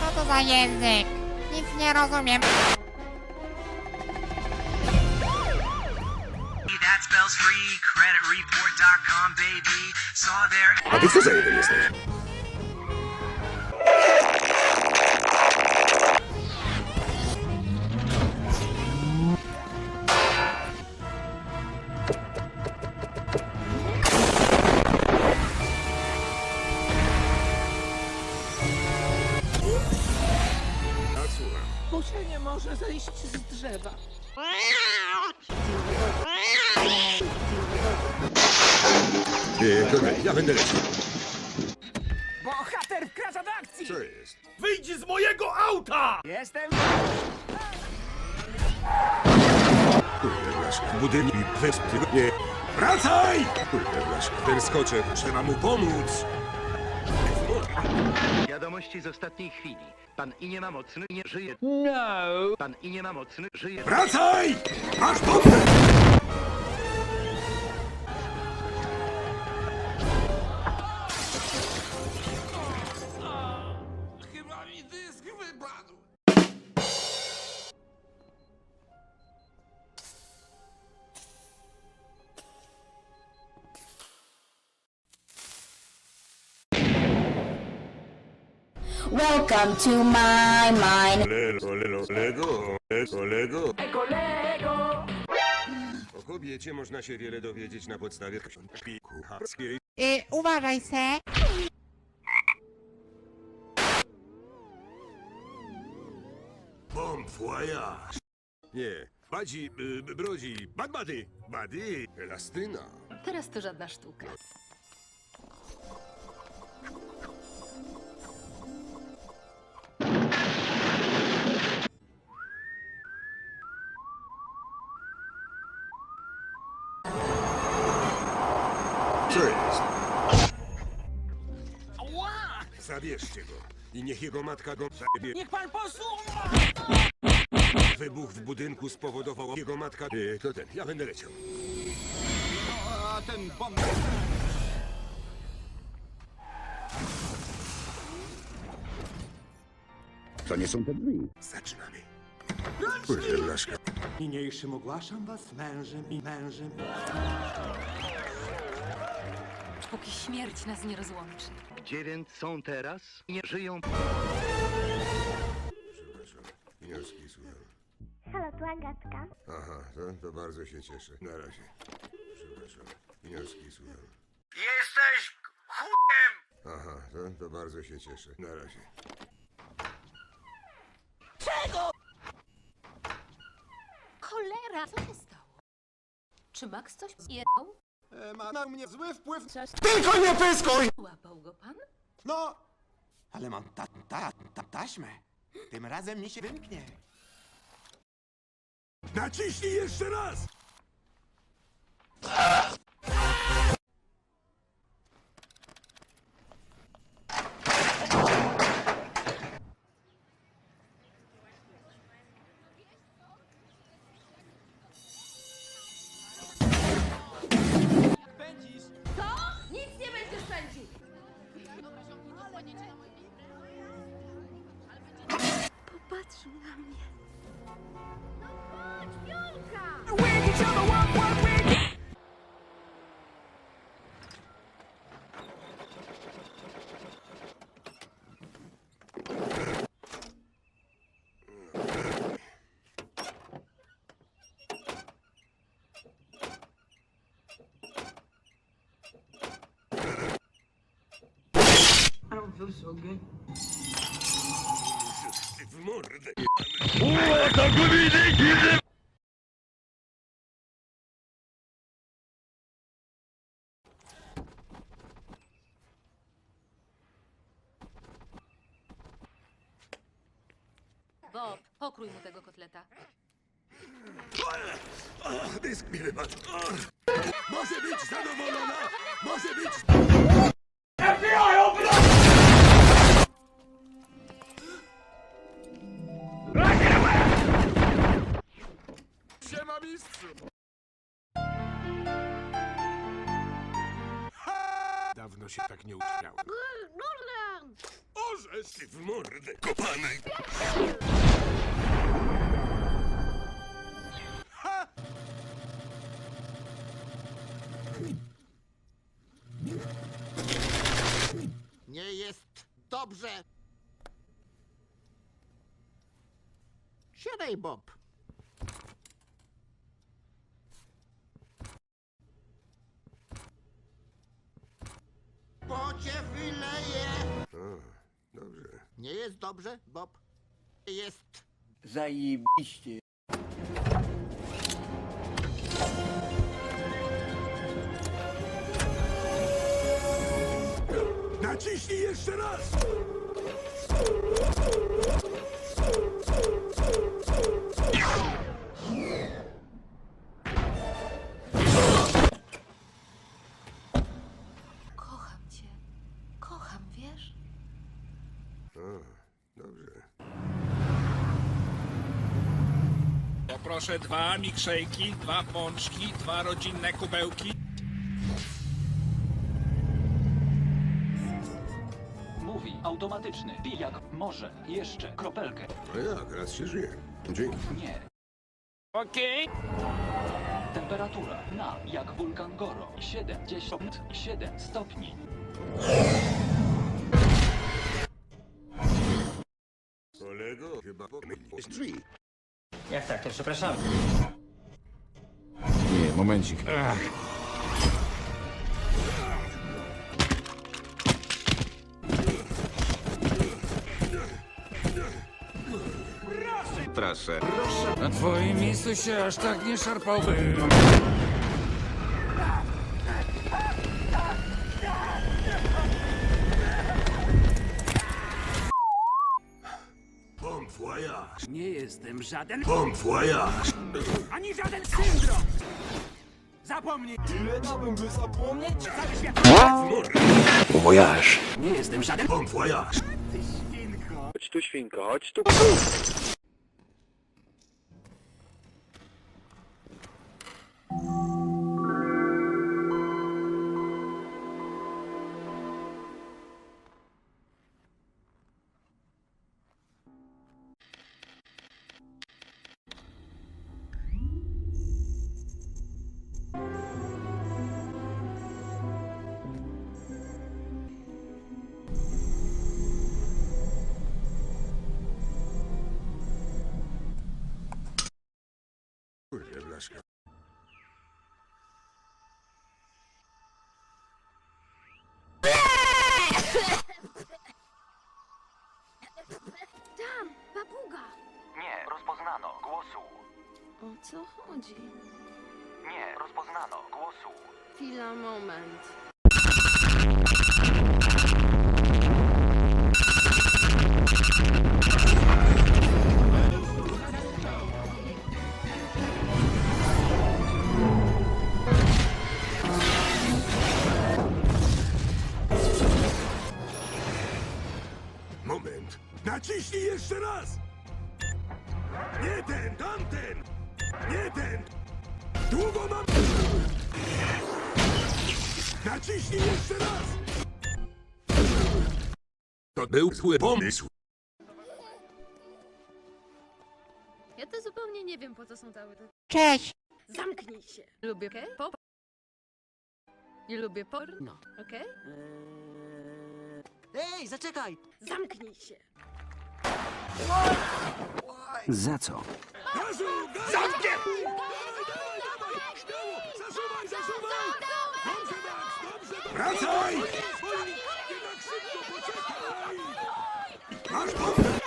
Co to za język? Nic nie rozumiem. That spells free. CreditReport.com, baby. Saw their A ty co za jeden jesteś? Może zejść z drzewa. Nie, kochani, ja będę leciał. Bohater wkracza do akcji! Co jest? Wyjdź z mojego auta! Jestem... Kurde, blaszka. Budynek i kwestie. Nie. Wracaj! Kurde, blaszka. Ten skoczek, trzeba mu pomóc. Wiadomości z ostatniej chwili. Pan Iniema Mocny nie żyje. No! Pan Iniema Mocny żyje. Wracaj! Masz pompę! Welcome to my mind. Lelo, lelo, lego, lego, lego. O kobiecie można się wiele dowiedzieć na podstawie książki kucharskiej. Y, uważaj se. Bon voyage. Nie, badzi, y, brodzi, bad bady, bady, elastyna. Teraz to żadna sztuka. Zabierzcie go i niech jego matka go zabie. Niech pan posłucha! Wybuch w budynku spowodował jego matka. Y, to ten, ja będę leciał. A ten bomb... To nie są te drzwi. Zaczynamy. Blaszka. Niniejszym ogłaszam was mężem i mężem. Póki śmierć nas nie rozłączy. Gdzie więc są teraz? Nie żyją. Przepraszam. Wnioski słucham. Halo, tu Agatka. Aha, to, to bardzo się cieszę. Na razie. Przepraszam. Wnioski słucham. Jesteś chujem! Aha, to, to bardzo się cieszę. Na razie. Cholera! Co się stało? Czy Max coś zjadał? E, ma na mnie zły wpływ. Tylko nie pyskuj! Łapał go pan? No! Ale mam ta, ta, ta taśmę. Tym razem mi się wymknie. Naciśnij jeszcze raz! Popatrzył na mnie. W mordę. Bob, pokrój mu tego kotleta. Ach, dysk mi wypadł. Może być zadowolona! Może być... mistrzu! Dawno się tak nie uśmiałem. Orzesz ty w mordę, kopany! Nie jest dobrze. Siadaj, Bob. Bo cię dobrze. Nie jest dobrze, Bob. Jest. Zajebiście. Naciśnij jeszcze raz! Poproszę dwa milkshake'i, dwa pączki, dwa rodzinne kubełki. Mówi automatyczny. Pij jak może. Jeszcze kropelkę. No jak, raz się żyje. Dzięki. Nie. Okej. Temperatura na jak wulkan Goro. 77 stopni. Kolego, chyba pomyliłeś drzwi. Jak tak, to przepraszam. Nie, momencik. Proszę. Na twoim miejscu się aż tak nie szarpałbym. Nie jestem żaden Bon voyage. ani żaden syndrom. Zapomnij. Voyage. Nie jestem żaden. Bon voyage. Chodź tu, świnko, chodź tu. O co chodzi? Nie, rozpoznano. Głosu. Chwila, moment. Moment. Naciśnij jeszcze raz! Nie ten, tamten! Nie ten! Długo mam... Naciśnij jeszcze raz! To był zły pomysł. Ja to zupełnie nie wiem, po co są cały te... Cześć! Zamknij się. Lubię okay? pop. I lubię porno, okej? Ej, zaczekaj! Zamknij się. Za co? Wracaj! Tak szybko, poczekaj! Masz?